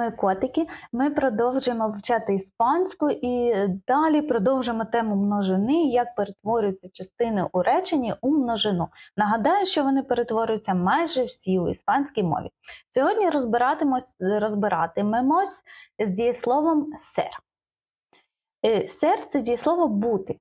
мої котики. Ми продовжуємо вивчати іспанську і далі продовжимо тему множини, як перетворюються частини у реченні у множину. Нагадаю, що вони перетворюються майже всі у іспанській мові. Сьогодні розбиратимемось з дієсловом. Е, Ser – це дієслово бути.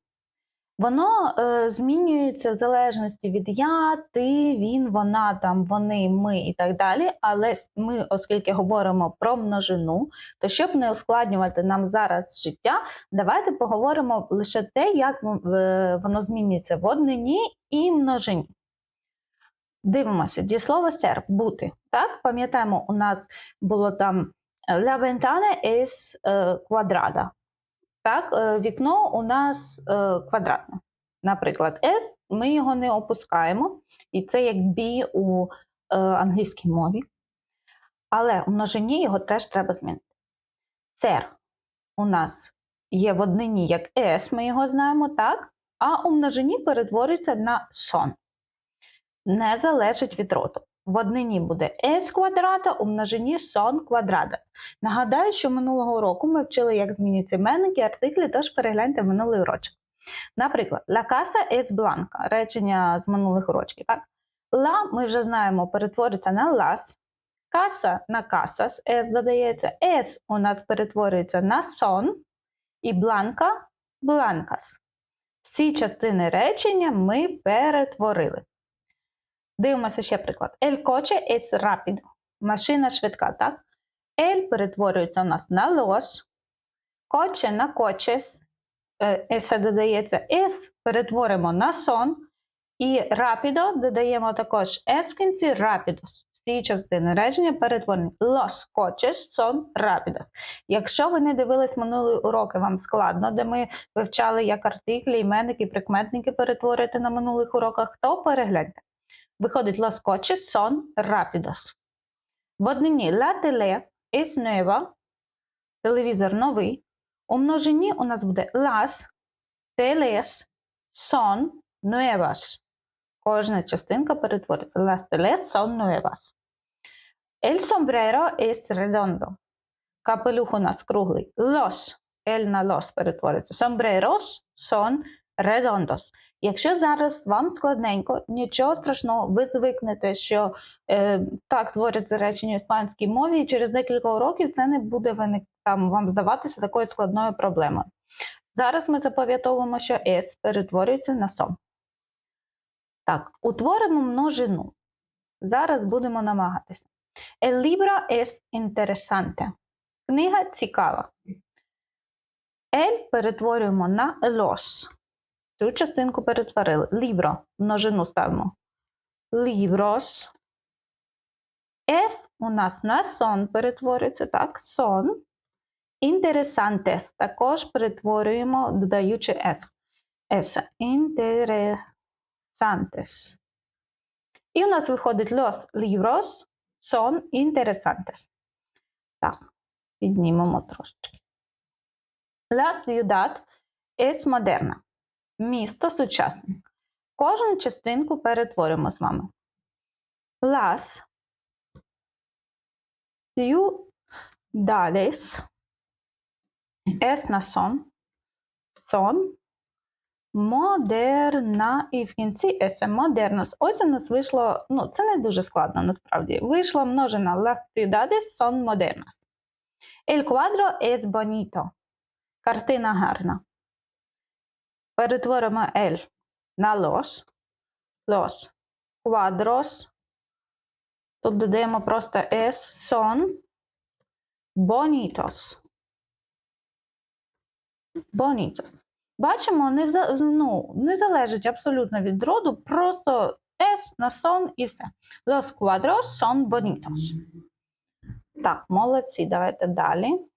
Воно е, змінюється в залежності від я, ти, він, вона, там, вони, ми і так далі. Але ми, оскільки говоримо про множину, то щоб не ускладнювати нам зараз життя, давайте поговоримо лише те, як воно змінюється в однині і множині. Дивимося, дієслово ser – бути. Так? Пам'ятаємо, у нас було там la ventana es quadrada. Так, е, вікно у нас е, квадратне. Наприклад, S, ми його не опускаємо, і це як B у е, англійській мові. Але у множині його теж треба змінити. Ser у нас є в однині як S, ми його знаємо, так? А у множині перетворюється на son. Не залежить від роду. В однині буде S квадрата, у множині son квадратас. Нагадаю, що минулого року ми вчили, як змінюються іменники, артиклі, тож перегляньте минулий урочок. Наприклад, La casa es blanca, речення з минулих урочків. Так? La, ми вже знаємо, перетворюється на las, casa на casas, s додається, s у нас перетворюється на son, і blanca – blancas. Всі частини речення ми перетворили. Дивимося ще приклад. El coche es rápido. Машина швидка, так? El перетворюється у нас на los, coche на coches, е, S додається S, перетворимо на son, і rapido додаємо також S в кінці rapidos. Всі частини речення перетворені. Los coches son rápidos. Якщо ви не дивились минулі уроки, вам складно, де ми вивчали, як артиклі, іменники, прикметники перетворити на минулих уроках, то перегляньте. Виходить los coches son rápidos. В la tele es nueva, телевізор новий. У множині у нас буде las teles son nuevas. Кожна частинка перетвориться. Las teles son nuevas. El sombrero es redondo. Капелюх у нас круглий. Los. El на los перетвориться. Sombreros son redondos. Якщо зараз вам складненько, нічого страшного, ви звикнете, що е, так творяться речення в іспанській мові, і через декілька уроків це не буде виник, там, вам здаватися такою складною проблемою. Зараз ми запам'ятовуємо, що S перетворюється на сом. Так, утворимо множину. Зараз будемо намагатися. El libro es interesante. Книга цікава. El перетворюємо на los. Цю частинку перетворили. Libro. Множину ставимо. Libros. Es у нас на son перетворюється, так? Son. Interesantes. Також перетворюємо, додаючи S. S. Interesantes. І у нас виходить los libros son interesantes. Так, піднімемо трошечки. La ciudad es moderna. Місто сучасне. Кожну частинку перетворимо з вами. Las ciudades es на son. Модерна і в кінці есе модернос. Ось у нас вийшло, ну, це не дуже складно насправді. Вийшла множина las ciudades son modernas. El cuadro es bonito. Картина гарна. Перетворимо el на los. Los cuadros. Тут додаємо просто es son bonitos. Bonitos. Бачимо, не, ну, не залежить абсолютно від роду, просто es на son і все. Los cuadros son bonitos. Так, молодці, давайте далі.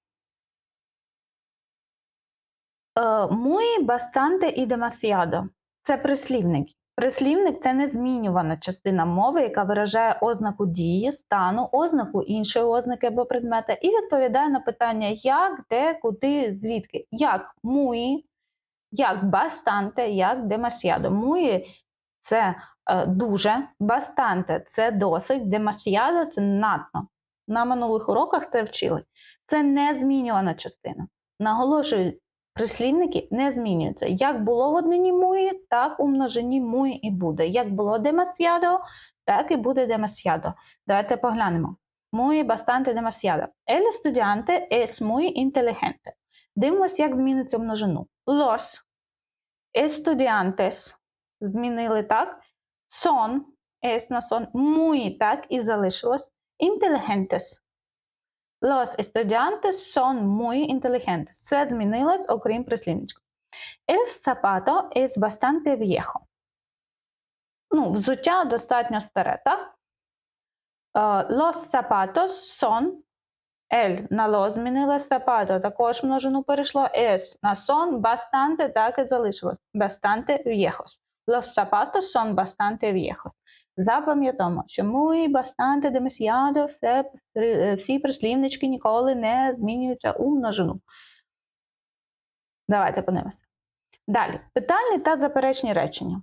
Е, Muy, bastante і demasiado. Це прислівник. Прислівник це незмінювана частина мови, яка виражає ознаку дії, стану, ознаку іншої ознаки або предмета, і відповідає на питання як, де, куди, звідки. Як muy, як bastante, як demasiado. Muy – це е, дуже, bastante – це досить, demasiado – це надто. На минулих уроках це вчили. Це не змінювана частина. Наголошую, прислівники не змінюються. Як було в однині муї, так у множині муї і буде. Як було demasiado, так і буде demasiado. Давайте поглянемо. Muy bastante demasiado. El estudiante es muy inteligente. Дивимось, як зміниться множину. Los estudiantes змінили так. Son, es на son, muy так і залишилось. Inteligentes. Los estudiantes son muy inteligentes. Це змінилось, окрім прислівничка. El zapato es bastante viejo. Ну, взуття достатньо старе, так? Е, Los zapatos son El на lo змінила zapato, також множину перейшло S на son bastante так і залишилось. Bastante viejos. Los zapatos son bastante viejos. Запам'ятаємо, що muy, bastante, demasiado, все, всі прислівнички ніколи не змінюються у множину. Давайте подивимося. Далі. Питальні та заперечні речення.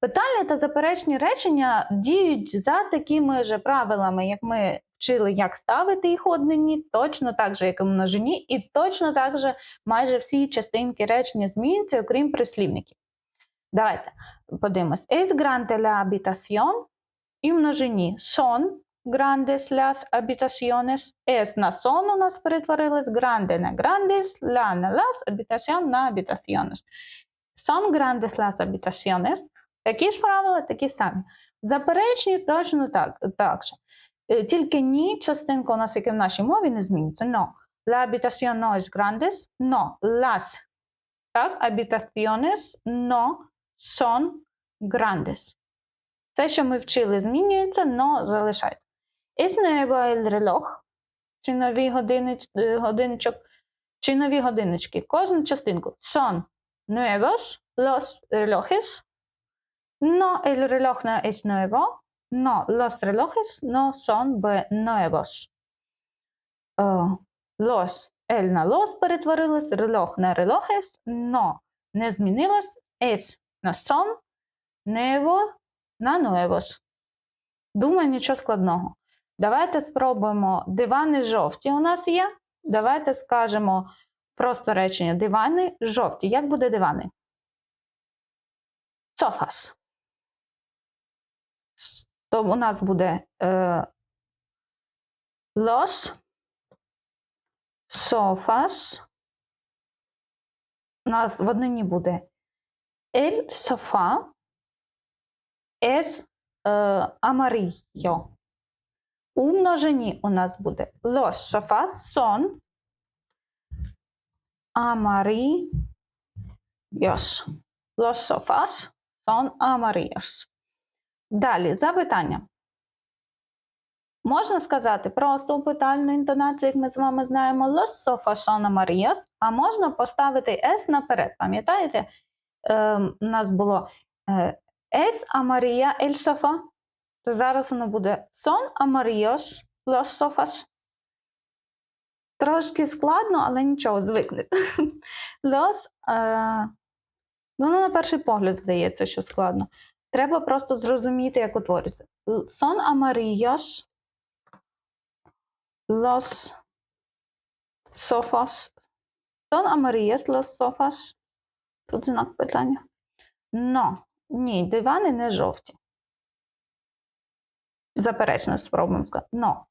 Питальні та заперечні речення діють за такими ж правилами, як ми вчили, як ставити їх однині, точно так же, як і множині, і точно так же майже всі частинки речення змінюються, окрім прислівників. Давайте подивимось. Es grande la habitación і в множині son grandes las habitaciones. Es на son у нас перетворилось, grande на grandes, la на las, habitación на habitaciones. Son grandes las habitaciones. Такі ж правила, такі самі. Заперечні точно так, так же. Е, Тільки ні, частинка у нас, як і в нашій мові, не зміниться. No. La habitación no es grandes. No. Las. Так, habitaciones no son grandes. Все, що ми вчили, змінюється, но залишається. Es nuevo el reloj. Чи нові годинич, е, чи нові годиннички. Кожну частинку. Son nuevos los relojes. No, el reloj no es nuevo. No, los relojes no son nuevos. Е, Los, el на los перетворилось, релох на relojes, no не змінилось, es на son, nuevo на nuevos. Думаю, нічого складного. Давайте спробуємо. Дивани жовті у нас є. Давайте скажемо просто речення. Дивани жовті. Як буде дивани? Sofas. То у нас буде е, los sofas. У нас в однині буде el sofá es е, amarillo. У у нас буде los sofás son amarillos. Los sofás son amarillos. Далі запитання. Можна сказати просто у питальну інтонацію, як ми з вами знаємо, los sofás son amarillos, а можна поставити S наперед. Пам'ятаєте? Е, у нас було е, es amarilla el. То зараз воно буде amarillos los sofás. Трошки складно, але нічого, звикнете. Los, е, ну, на перший погляд здається, що складно. Треба просто зрозуміти, як утворюється. Son amarillos los sofás. Son amarillos los sofás. Тут знак питання. No. Ні, дивани не жовті. Заперечно спробуємо сказати. No.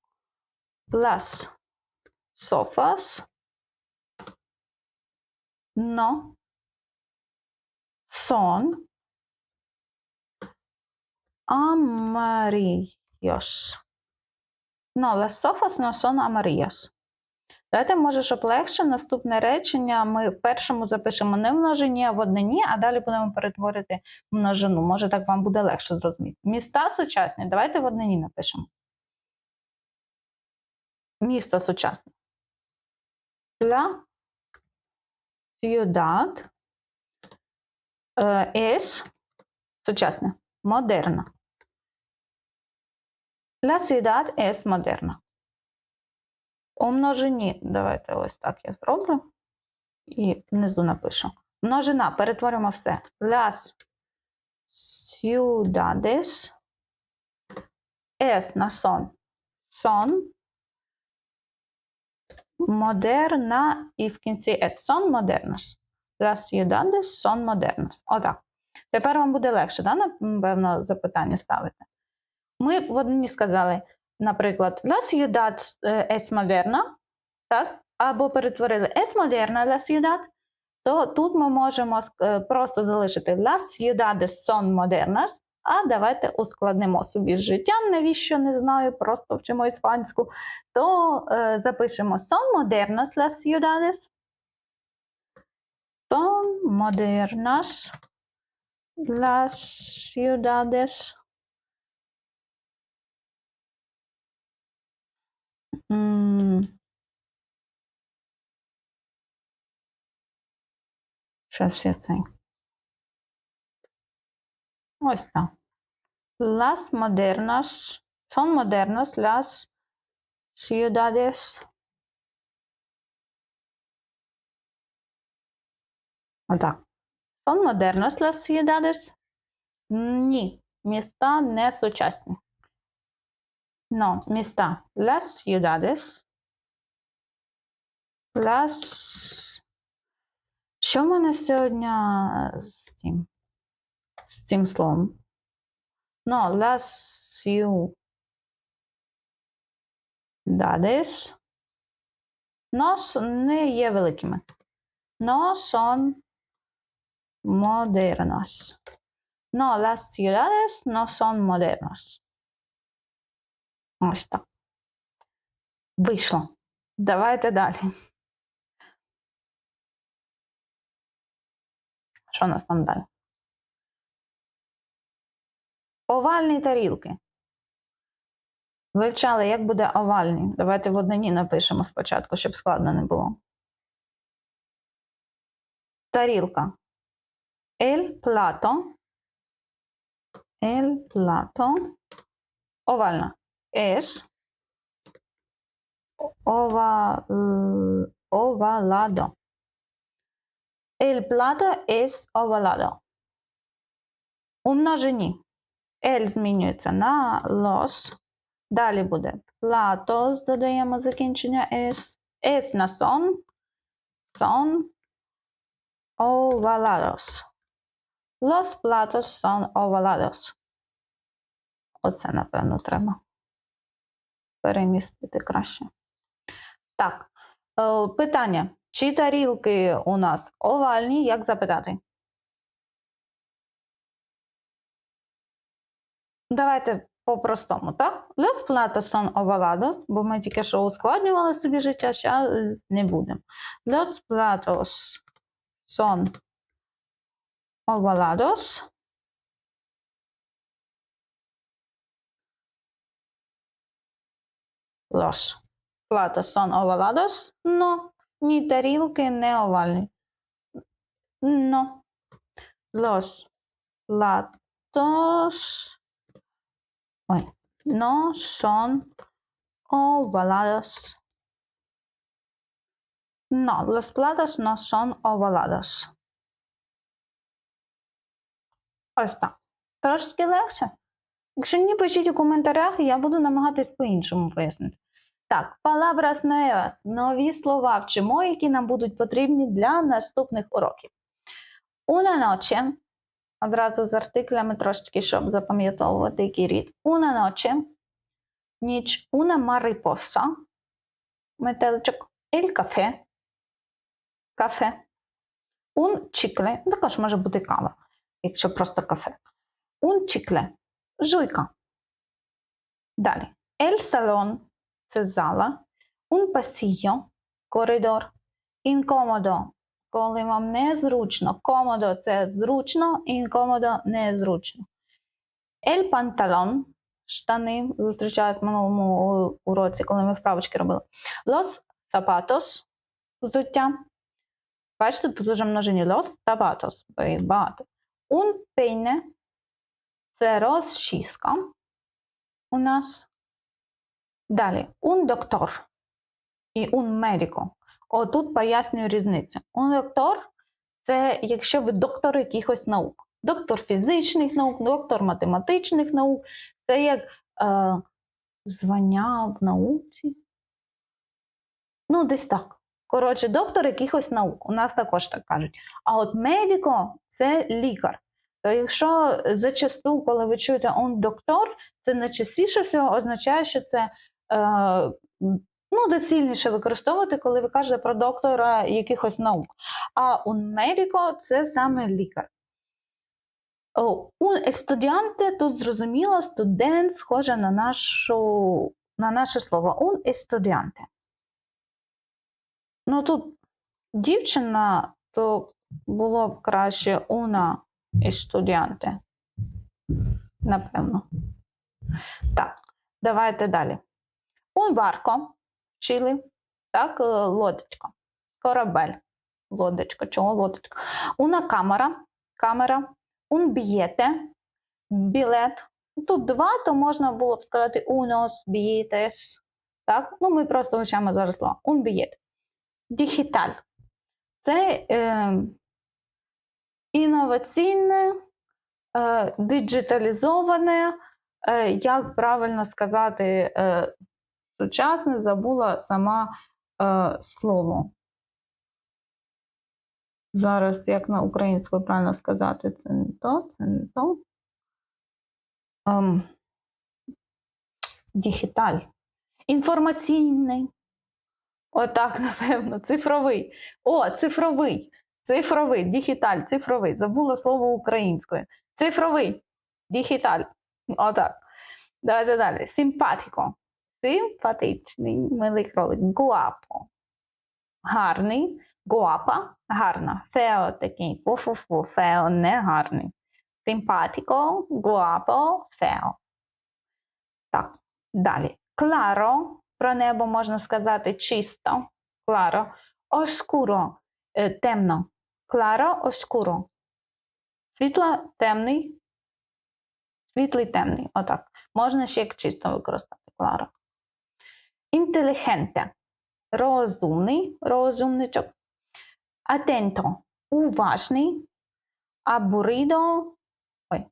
Las sofas no son amarillos. No, las sofas no son amarillos. Давайте, може, щоб легше, наступне речення ми в першому запишемо не в множині, а в однині, а далі будемо перетворити множину. Може, так вам буде легше зрозуміти. Міста сучасні, давайте в однині напишемо. Місто сучасне. La ciudad es сучасне, модерна. La ciudad es moderna. У множині, давайте ось так я зроблю. І внизу напишу. Множина, перетворимо все. Las ciudades es на son. Son модерна і в кінці es son modernas. Las ciudades son modernas. Отак. Тепер вам буде легше, да, напевно, запитання ставити. Ми в одній сказали, наприклад, La ciudad е, es moderna, так? або перетворили es moderna la ciudad, то тут ми можемо е, просто залишити Las ciudades son modernas, а давайте ускладнимо собі життя, навіщо не знаю, просто вчимо іспанську. То е, запишемо son modernas las ciudades. Son modernas las ciudades. М. Щас я цей. Ось так. Las modernas, son modernas las ciudades. Отак. Son modernas las ciudades? Ні, міста не сучасні. No, міста. Las ciudades. Las... Що в мене сьогодні е, з цим? З цим словом? No, las ciudades no не є великими. No son modernas. No, las ciudades no son modernas. Ось так. Вийшло. Давайте далі. Що у нас там далі? Овальні тарілки. Вивчали, як буде овальні. Давайте в однині напишемо спочатку, щоб складно не було. Тарілка. El plato. El plato. Овальна. Es oval, ovalado. El plato es ovalado. У множині. El змінюється на los. Далі буде platos, додаємо закінчення s. Es на son. Son ovalados. Los platos son ovalados. Оце, напевно, треба Перемістити краще. Так, е, питання. Чи тарілки у нас овальні? Як запитати? Давайте по-простому, так? Los platos son ovalados, бо ми тільки що ускладнювали собі життя, зараз не будемо. Los platos son ovalados. Los platos son ovalados. No, ні тарілки не овальні. No. Los platos ой, no son ovalados. No, los platos no son ovalados. Ось так. Трошки легше. Якщо ні, пишіть у коментарях, я буду намагатись по-іншому пояснити. Так, palabras nuevas, нові слова вчимо, які нам будуть потрібні для наступних уроків. Una noche, одразу з артиклями трошечки, щоб запам'ятовувати, який рід. Una noche, ніч, una mariposa, метеличок, el café, кафе, un chicle, також може бути кава, якщо просто кафе. Un chicle, жуйка. Далі. El salón – це зала. Un pasillo – коридор. Incómodo – коли вам незручно. Комодо – це зручно, інкомодо – незручно. El pantalón – штани. Зустрічалась в минулому уроці, коли ми вправочки робили. Los zapatos – взуття. Бачите, тут уже множині. Los zapatos – багато. Un peine – це розчіска у нас. Далі, un доктор і un медико. Отут пояснюю різницю. Un доктор це якщо ви доктор якихось наук. Доктор фізичних наук, доктор математичних наук. Це як е, звання в науці. Ну, десь так. Коротше, доктор якихось наук. У нас також так кажуть. А от медико це лікар. То якщо зачасту, коли ви чуєте он доктор, це найчастіше всього означає, що це ну, доцільніше використовувати, коли ви кажете про доктора якихось наук. А un medico – це саме лікар. Un estudiante тут зрозуміло, студент схоже на, нашу, на наше слово. Un estudiante. Ну тут дівчина, то було б краще una estudiante. Напевно. Так, давайте далі. Un barco вчили. Так, е, лодочка. Корабель. Лодочка. Чого лодочка? Una камера. Камера. Un bigliete. Білет. Тут два, то можна було б сказати unos billetes. Так, ну ми просто вивчаємо зараз слово. Un bigliete. Дігіталь. Це е, інноваційне, е, диджиталізоване, е, як правильно сказати, е, сучасне, забула сама е, слово. Зараз, як на українською правильно сказати, це не то, це не то. Ем, дігіталь. Інформаційний. Отак, напевно, цифровий. О, цифровий. Цифровий, дігіталь, цифровий. Забула слово українською. Цифровий, дігіталь. Отак. Давайте далі. Симпатіко. Симпатичний, милий кролик. Гуапо. Гарний. Гуапа гарна. Фео такий. Фу-фу-фу. Фео не гарний. Симпатіко, гуапо, фео. Так, далі. Кларо. Про небо можна сказати чисто. Кларо. Оскуро. Е, темно. Кларо, оскуро. Світло, темний. Світлий темний. Отак. Можна ще як чисто використати кларо. Інтелігенте. Розумний, розумничок. Атенто. Уважний. Абуридо. Ой.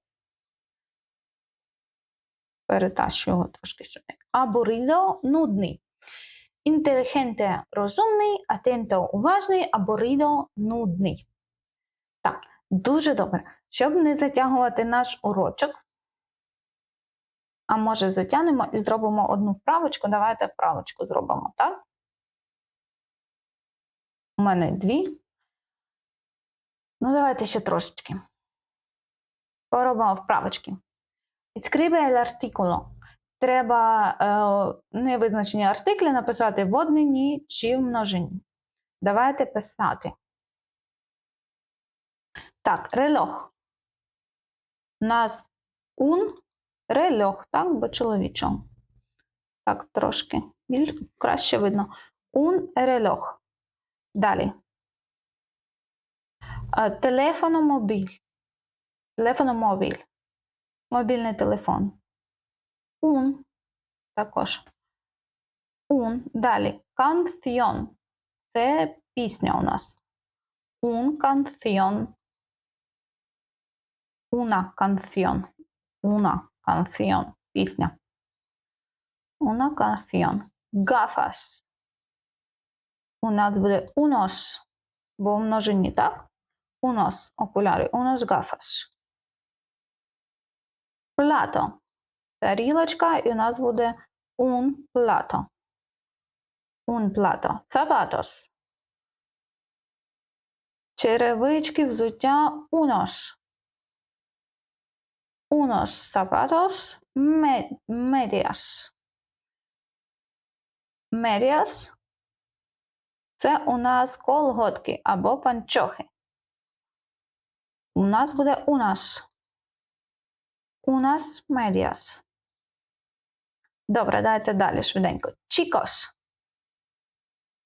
Перетащу його трошки сюди. Абуридо нудний. Інтелігенте розумний, атенто уважний, аборидо нудний. Так, дуже добре. Щоб не затягувати наш урочок, а може затягнемо і зробимо одну вправочку. Давайте вправочку зробимо, так? У мене дві. Ну, давайте ще трошечки. Поробимо вправочки. Scrive l'articolo. Треба е, невизначені артиклі написати в однині чи в множині. Давайте писати. Так, рельох. У нас ун рельох, так, бо чоловічо. Так, трошки більш краще видно. Un рельох. Далі. Телефономобіль. Телефономобіль. Мобільний телефон. Un. Також. Un. Далі. Canción. Це пісня у нас. Un canción. Una canción. Una canción. Пісня. Una canción. Gafas. У нас буде unos. Бо в множині, так? Unos окуляри. Unos gafas. Плато. Тарілочка, і у нас буде un plato. Un plato. Zapatos. Черевички, взуття, unos. Unos zapatos, medias. Medias – це у нас колготки або панчохи. У нас буде unas. Unas medias. Добре, дайте далі швиденько. Chicos.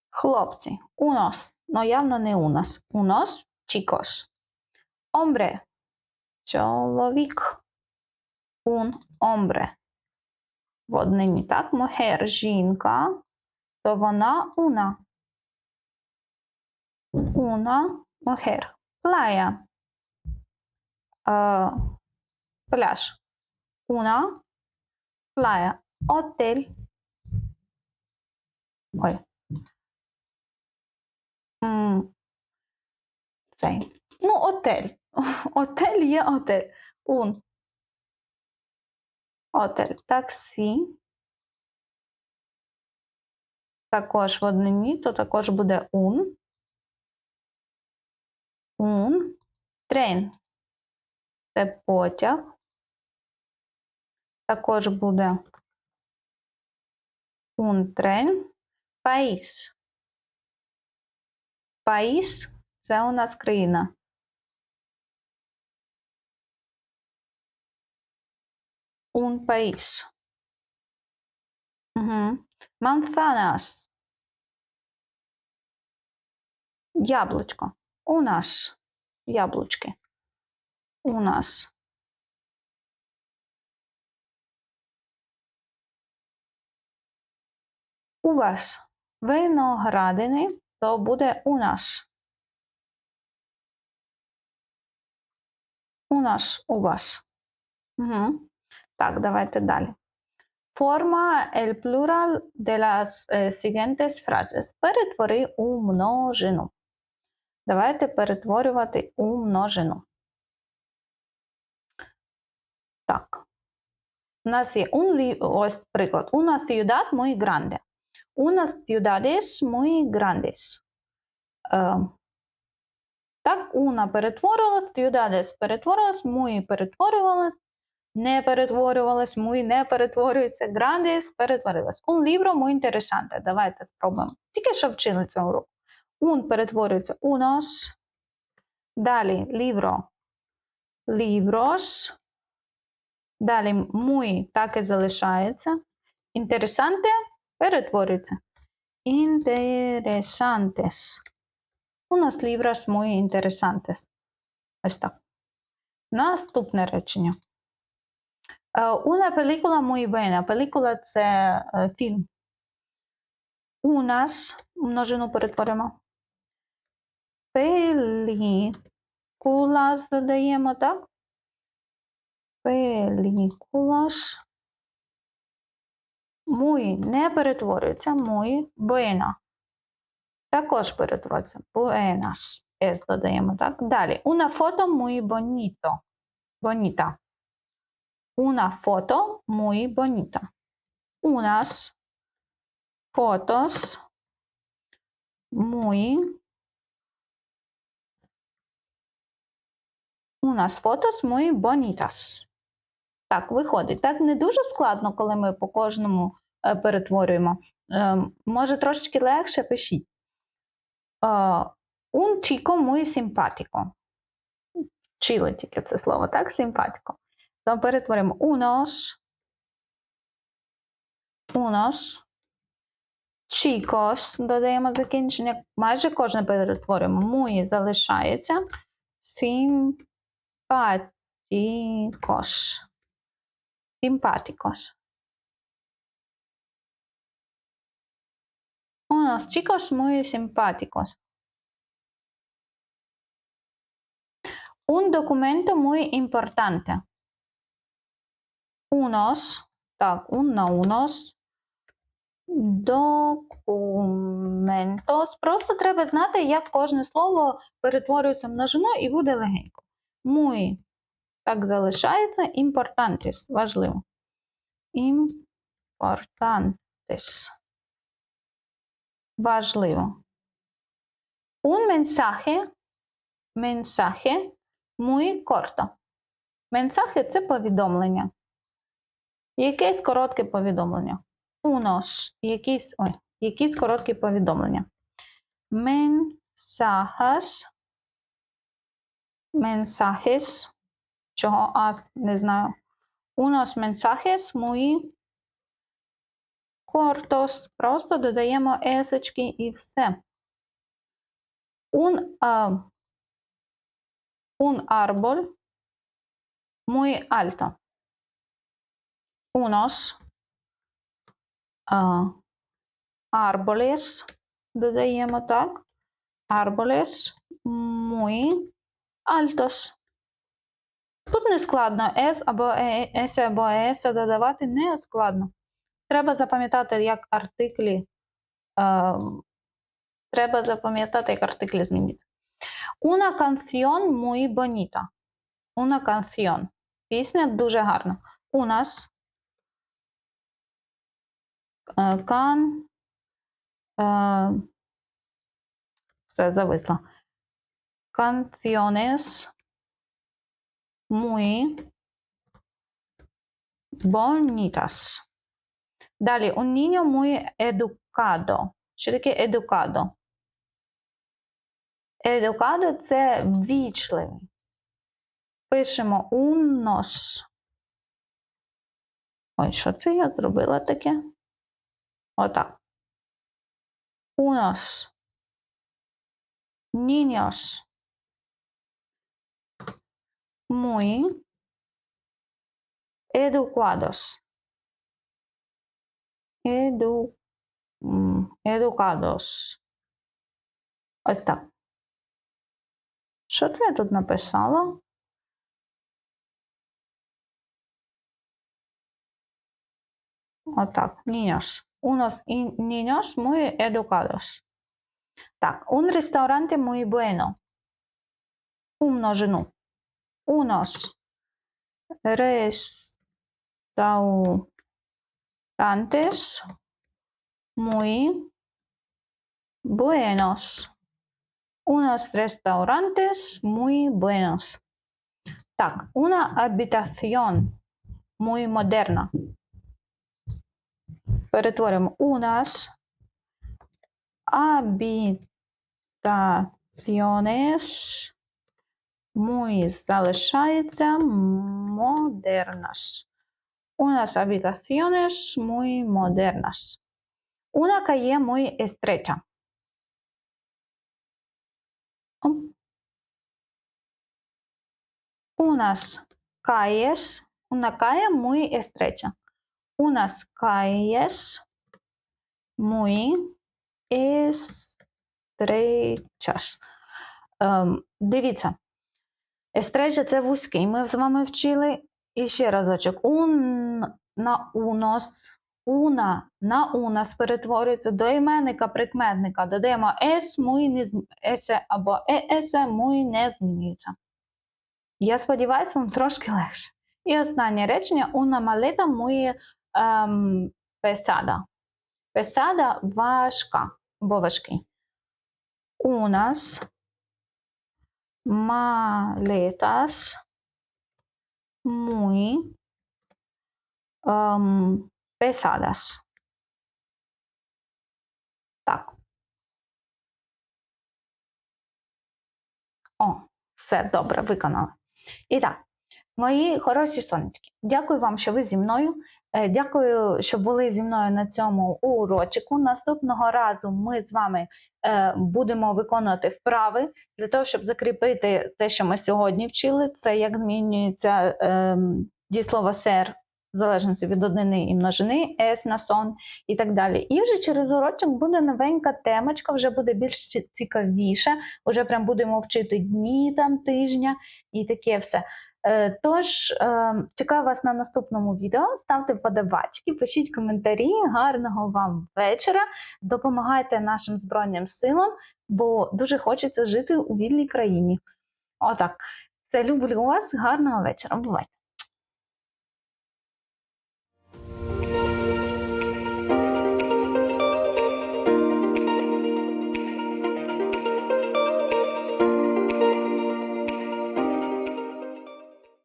Хлопці. Unos. Ну, явно не unos. Unos chicos. Hombre. Чоловік. Un hombre. В однині, так? Mujer. Жінка. То вона una. Una mujer. Playa. Uh, пляж. Una playa. Отель. Ой. м, цей. Ну, отель. Отель є отель. Un. Отель. Таксі. Також в однині, то також буде un. Un. Трейн. Це потяг. Також буде un tren. País. País – це у нас країна. Un país. Угу. Manzanas. Яблучко. У нас. Яблучки. У нас. У вас виноградини, то буде у нас. У нас, у вас. Угу. Так, давайте далі. Forma el plural de las eh, siguientes frases. Перетвори у множину. Давайте перетворювати у множину. Так. У нас є un, ось приклад. Una ciudad muy grande. Unas ciudades muy grandes. Е, так, una перетворилась, ciudades перетворилась, muy перетворювалась, не перетворювалась, muy не перетворюється, grandes перетворилась. Un libro muy interesante. Давайте спробуємо. Тільки що вчили цього уроку. Un перетворюється unos. Далі libro. Libros. Далі muy так і залишається. Interesante перетворюється. Interesantes. Unos libros muy interesantes. Ось так. Наступне речення. Е, Una película muy buena. Película – це е, фільм. Unas множину перетворимо. Películas додаємо, так? Películas. Muy не перетворюється. Muy buena. Також перетворюється. Buenas. S додаємо, так? Далі. Una foto muy bonito. Bonita. Una foto muy bonita. Unas fotos muy unas fotos muy bonitas. Так, виходить. Так не дуже складно, коли ми по кожному е, перетворюємо. Е, може, трошечки легше пишіть. Е, un chico muy simpático. Вчили тільки це слово, так? Симпатіко. То перетворимо unos, unos, chicos, додаємо закінчення. Майже кожне перетворимо. Muy залишається. Simpáticos. Simpáticos. Unos chicos muy simpáticos. Un documento muy importante. Unos, так, uno, unos документос. Просто треба знати, як кожне слово перетворюється множину і буде легенько. Muy, так залишається. Importantes, важливо. Importantes. Важливо. Un mensaje, mensaje muy corto. Менсахи це повідомлення. Якесь коротке повідомлення. Unos. Якісь, ой, якісь короткі повідомлення. Mensajes. Mensajes. Чого ас, не знаю. Unos mensajes muy cortos. Просто додаємо есочки і все. Un, а, un árbol muy alto. Unos а, árboles, додаємо так. Árboles muy altos. Тут не складно. S або S або S додавати не складно. Треба запам'ятати, як артиклі е, Треба запам'ятати, як артиклі змінюються. Una canción muy bonita. Una canción. Пісня дуже гарна. У нас е, кан. е, Все зависло. Canciones muy bonitas. Далі, un niño muy educado. Що таке educado? Educado – це ввічливий. Пишемо unos. Ой, що це я зробила таке? Отак. Unos. Niños. Muy educados. Edu, м, educados. Ось так. Що це я тут написала? Отак, niños. Unos y- niños muy educados. Так, un restaurante muy bueno. У множину. Unos restaurantes muy buenos. Unos restaurantes muy buenos. Так, una habitación muy moderna. Перетворимо unas habitaciones muy залишається modernas. Unas habitaciones muy modernas. Una calle muy estrecha. Unas calles, una calle muy estrecha. Unas calles muy estrechas. Ем, дивіться, естреча це вузький. Ми з вами вчили. І ще разочок. Un на унос, уна на унас перетворюється до іменника прикметника. Додаємо ес, муй не зм... або есе, муй не змінюється. Я сподіваюся, вам трошки легше. І останнє речення una maleta muy ем, pesada. Pesada важка або важкий. Unas maletas muy ем, pesadas. Так. О, все добре, виконали. І так, мої хороші сонечки, дякую вам, що ви зі мною. Е, Дякую, що були зі мною на цьому урочику. Наступного разу ми з вами е, будемо виконувати вправи для того, щоб закріпити те, що ми сьогодні вчили. Це як змінюється е, дієслово сер в залежності від однини і множини, ес на сон і так далі. І вже через урочок буде новенька темочка, вже буде більш ці- цікавіша. Уже прям будемо вчити дні там тижня і таке все. Е, Тож е, чекаю вас на наступному відео. Ставте вподобачки, пишіть коментарі. Гарного вам вечора. Допомагайте нашим Збройним силам, бо дуже хочеться жити у вільній країні. Отак. Все, люблю вас. Гарного вечора. Бувайте.